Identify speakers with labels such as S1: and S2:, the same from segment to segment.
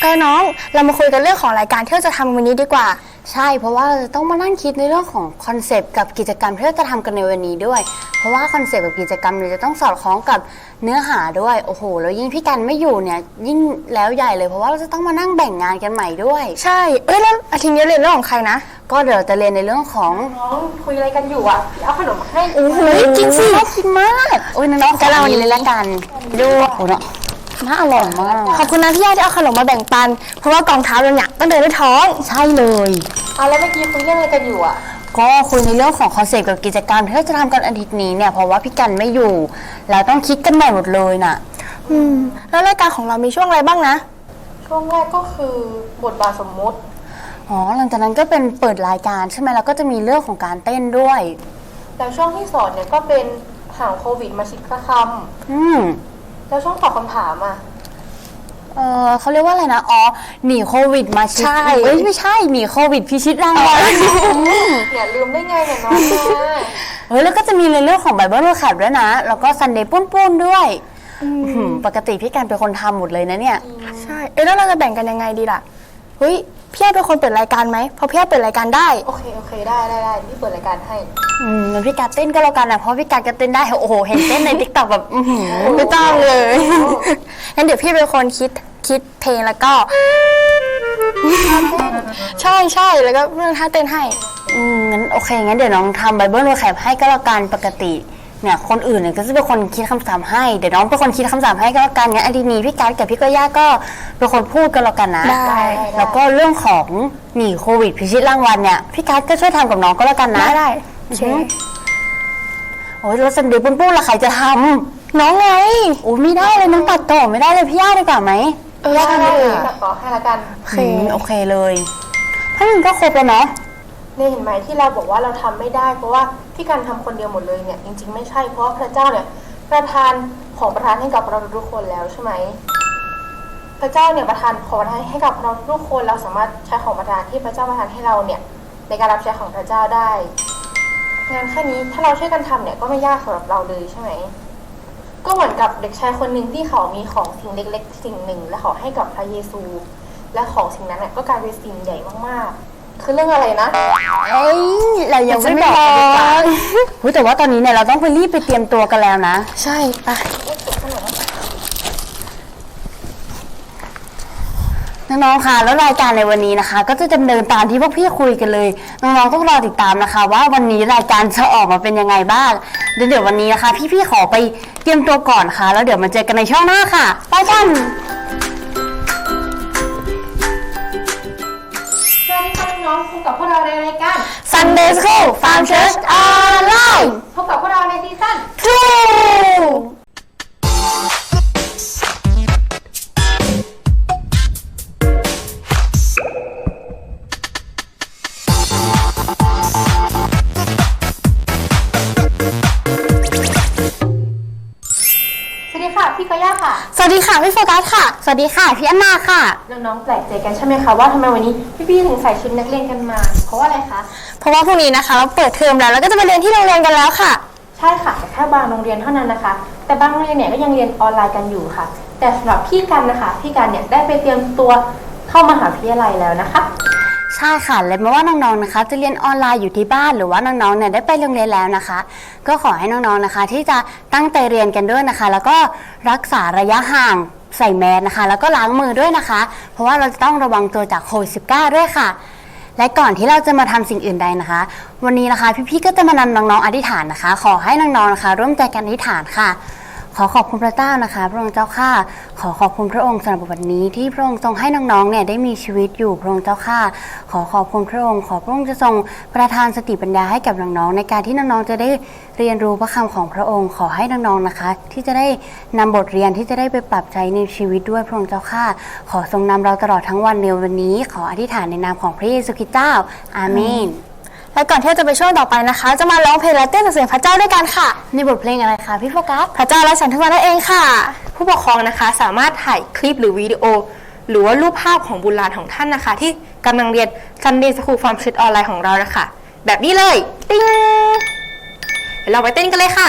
S1: เออน้องเรามาคุยกันเรื่องของรายการที่เราจะทำวันนี้ดีกว่า
S2: ใช่เพราะว่าเราจะต้องมานั่งคิดในเรื่องของคอนเซปต์กับกิจกรรมที่เราจะทำกันในวันนี้ด้วย เพราะว่าคอนเซปต์กับกิจกรรมเนี่ยจะต้องสอดคล้องกับเนื้อหาด้วยโอ้โหแล้วยิ่งพี่กันไม่อยู่เนี่ยยิ่งแล้วใหญ่เลยเพราะว่าเราจะต้องมานั่งแบ่งงานกันใหม่ด้วย
S1: ใช่เอ้ยแล้วอาทิตย์นี้เรียนเรื่องของใครนะ
S2: ก็เดี๋ยวเราจะเรียนในเรื่องของ
S3: น้องคุยอะไรกันอยู่อะพี่เอาขนมมาให้
S1: โอ้โห
S2: กินสิน่ากินมากโอ้ยน้องๆขอเรานี้เลยละกันดูโอ้โหเนาะ น่าอร่อยมาก
S1: ขอบคุณนะพี่ยาที่เอาขนมมาแบ่งปัน เพราะว่ากองทัพเราเนี่ยต้องเดินด้วยท้อง
S2: ใช่เลย
S3: เอาแล้วเมื่อกี้คุยเรื่องอะไรกันอยู่อะ
S2: ก็คุยในเรื่องของคอนเซปต์กับกิจกรรมที่เราจะทำกันอาทิตย์นี้เนี่ยเพราะว่าพี่กันไม่อยู่ เราต้องคิดกันใหม่หมดเลยน่ะ
S1: อืม แล้วรายการของเรามีช่วงอะไรบ้างนะ
S3: ช่วงแรกก็คือบทบาทสมมุติ
S2: อ๋อ หลังจากนั้นก็เป็นเปิดรายการใช่ไหมแล้วก็จะมีเรื่องของการเต้นด้วย
S3: แล้วช่วงที่สอนเนี่ยก็เป็นห่างโควิดมาชิดพระค
S2: อืมำ
S3: แล้วช่วงตอบคำถามอะ
S2: เออเขาเรียกว่าอะไรนะ อ๋อ หนีโควิดมาชิด
S1: ใช่
S2: เอ้ยไม่ใช่ หนีโควิดพิชิตรางวัล
S3: อย่าลืมได้ไงเนี่ยน้องนะ
S2: เฮ้ยแล้วก็จะมีในเรื่องของไบเบิลแคปด้วยนะ แล้วก็ซันเดย์ปุ้นๆด้วยอื้อหือปกติพี่กันเป็นคนทำหมดเลยนะเนี่ย
S1: ใช่ เอ้ยแล้วเราจะแบ่งกันยังไงดีล่ะ เฮ้ย พี่ยาเป็นคนเปิดรายการไหมเพราะพี่ยาเปิดรายการได้
S3: โอเคโอเคได้ได้ได้พี่เปิดรายการให้
S2: อืมงั้นพี่การเต้นก็แล้วกันนะเพราะพี่การก็เต้นได้โอ้โหเห็นเต้นในทิกตอกแบบอื้อหือ
S1: ไม่ต้องเลยงั้นเดี๋ยวพี่เป็นคนคิดคิดเพลงแล้วก็ ใช่ใช่แล้วก็เรื่องท่าเต้นให้
S2: อืมงั้นโอเคงั้นเดี๋ยวน้องทำไบเบิลแคปให้ก็แล้วกันปกติ เนี่ยคนอื่นเนี่ยก็จะเป็นคนคิดคำถามให้เดี๋ยวน้องเป็นคนคิดคำถามให้ก็แล้วกันงั้นอาทิตย์นี้พี่การดกับพี่ก็ย่าก็เป็นคนพูดกันแล้วกันนะ
S1: ได้
S2: แล้วก็เรื่องของหนีโควิดพิชิตรางวัลเนี่ยพี่การดก็ช่วยทำกับน้องก็แล้วกันนะ
S1: ได้ได้โอเค
S2: โอ้ยแล้วสันเดย์ปุ้นปุ้นล่ะใครจะท
S1: น้องไงำ
S2: โอ้ยไม่ได้เลยน้องตัดต่อไม่ได้เลยพี่ย่าดีกว่าไหม
S1: เออ
S3: ได้
S1: ได้
S3: ได้
S1: เลย
S3: ตัดต่อให้ละกัน
S1: โอเค
S2: อืมโอเคเลย ถ้ามันก็ครบแล้วเนาะ
S3: เนี่ยเห็นไหมที่เราบอกว่าเราทำไม่ได้ เพราะว่าพี่การทำคนเดียวหมดเลยเนี่ยจริง ๆ ไม่ใช่เพราะว่าพระเจ้าเนี่ยประทานของประทานให้กับเราทุกคนแล้วใช่ไหมพระเจ้าเนี่ยประทานของประทานให้กับเราทุกคนเราสามารถใช้ของประทานที่พระเจ้าประทานให้เราเนี่ยในการรับใช้ของพระเจ้าได้งานแค่นี้ถ้าเราช่วยกันทำเนี่ยก็ไม่ยากสำหรับเราเลยใช่ไหมก็เหมือนกับเด็กชายคนหนึ่งที่เขามีของสิ่งเล็ก ๆ สิ่งหนึ่ง และเขาให้กับพระเยซู และของสิ่งนั้นเนี่ยก็กลายเป็นสิ่งใหญ่มากๆ คือเรื่องอะไรนะ
S2: เอ้ยเรายังไม่บอกกันดีกว่าเฮ้ยแต่ว่าตอนนี้เนี่ยเราต้องไปรีบไปเตรียมตัวกันแล้วนะ
S1: ใช่ไป
S2: น้องๆค่ะแล้วรายการในวันนี้นะคะ ก็จะดำเนินตามที่พวกพี่คุยกันเลย น้องๆต้องรอติดตามนะคะ ว่าวันนี้รายการจะออกมาเป็นยังไงบ้างเดี๋ยวเดี๋ยววันนี้นะคะ พี่ๆขอไปเตรียมตัวก่อนค่ะ แล้วเดี๋ยวมาเจอกันในช่วงหน้าค่ะไปกัน
S1: Sunday School. Farm Church Online
S3: สวัสดีค่ะ พี่กอย่าค่ะ
S1: สวัสดีค่ะพี่โฟกัสค่ะ
S2: สวัสดีค่ะพี่อันนาค่ะ
S3: น้องๆแปลกใจกันใช่ไหมคะว่าทำไมวันนี้พี่ๆถึงใส่ชุดนักเรียนกันมา เพราะว่าอะไรคะ
S1: เพราะว่าพรุ่งนี้นะคะเราเปิดเทอมแล้วแล้วก็จะไปเรียนที่โรงเรียนกันแล้วค่ะ
S3: ใช่ค่ะแต่แค่บางโรงเรียนเท่านั้นนะคะ แต่บางโรงเรียนเนี่ยก็ยังเรียนออนไลน์กันอยู่ค่ะ แต่สำหรับพี่กันนะคะ พี่กันเนี่ยได้ไปเตรียมตัวเข้ามหาวิทยาลัยแล้วนะคะ
S2: ใช่ค่ะและไม่ว่าน้องๆนะคะจะเรียนออนไลน์อยู่ที่บ้านหรือว่าน้องๆเนี่ยได้ไปโรงเรียนแล้วนะคะ ก็ขอให้น้องๆนะคะ ที่จะตั้งใจเรียนกันด้วยนะคะ แล้วก็รักษาระยะห่างใส่แมสนะคะ แล้วก็ล้างมือด้วยนะคะ เพราะว่าเราจะต้องระวังตัวจากโควิด -19 ด้วยค่ะ และก่อนที่เราจะมาทำสิ่งอื่นใดนะคะ วันนี้นะคะพี่ๆก็จะมานำน้องๆอธิษฐานนะคะ ขอให้น้องๆนะคะ ร่วมใจกันอธิษฐานค่ะ ขอขอบคุณพระเจ้านะคะ พระองค์เจ้าข้าขอขอบคุณพระองค์สำหรับวันนี้ ที่พระองค์ทรงให้น้องๆเนี่ยได้มีชีวิตอยู่พระองค์เจ้าข้าขอขอบคุณพระองค์ขอพระองค์จะทรงประทานสติปัญญาให้กับน้องๆในการที่น้องๆจะได้เรียนรู้พระคำของพระองค์ ขอให้น้องๆนะคะ ที่จะได้นำบทเรียนที่จะได้ไปปรับใช้ในชีวิตด้วยพระองค์เจ้าข้าขอทรงนำเราตลอดทั้งวันในวันนี้ ขออธิษฐานในนามของพระเยซูคริสต์เจ้าอาเมน
S1: และก่อนที่เราจะไปช่วงต่อไปนะคะ จะมาร้องเพลงและเต้นเสียงพระเจ้าด้วยกันค่ะ
S2: ในบทเพลงอะไรคะพี่โฟกัส
S1: พระเจ้าและฉันทุกวันนั่นเองค่ะ
S4: ผู้ปกครองนะคะสามารถถ่ายคลิปหรือวิดีโอ หรือว่ารูปภาพของบุตรหลานของท่านนะคะ ที่กำลังเรียน Sunday School Farm Church ออนไลน์ของเรานะคะ แบบนี้เลย ติ้งเดี๋ยวเราไปเต้นกันเลยค่ะ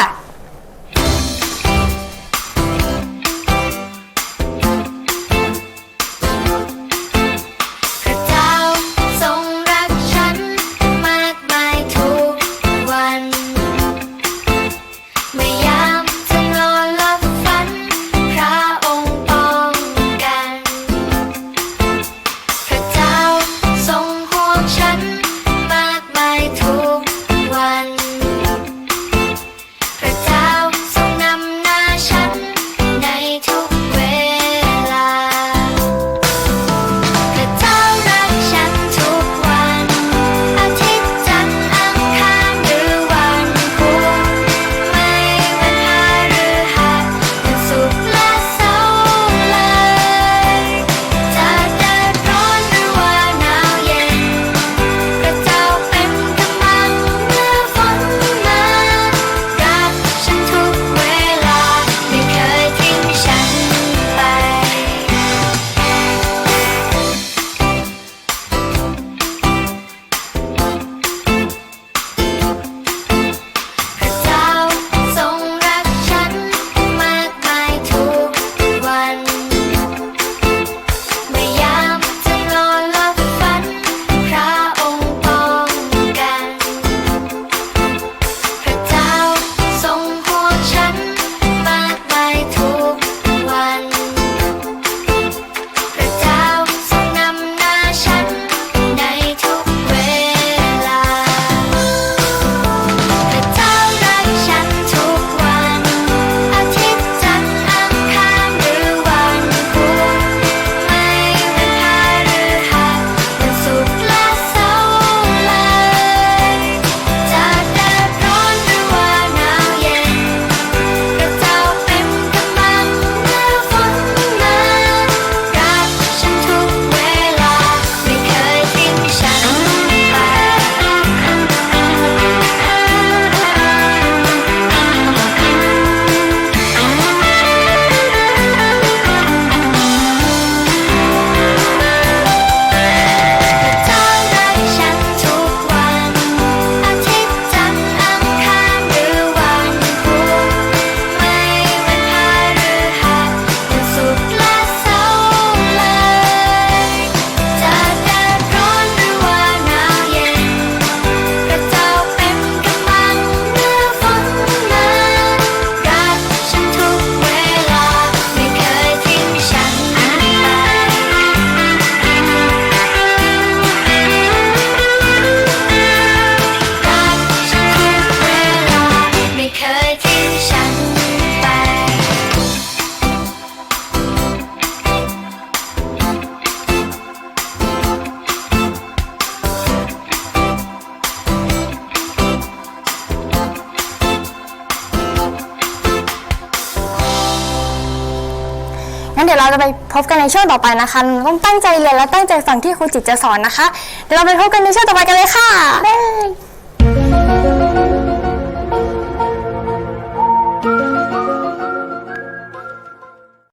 S3: เดี๋
S1: ยวเราจะไปพบกันในช่วงต่อไปนะคะต้องตั้งใจเรียนและตั้งใจฟังที่ครูจิตจะสอนนะคะเดี๋ยวเราไปพบกันในช่วงต่อไปกันเลยค่ะ
S2: บ๊าย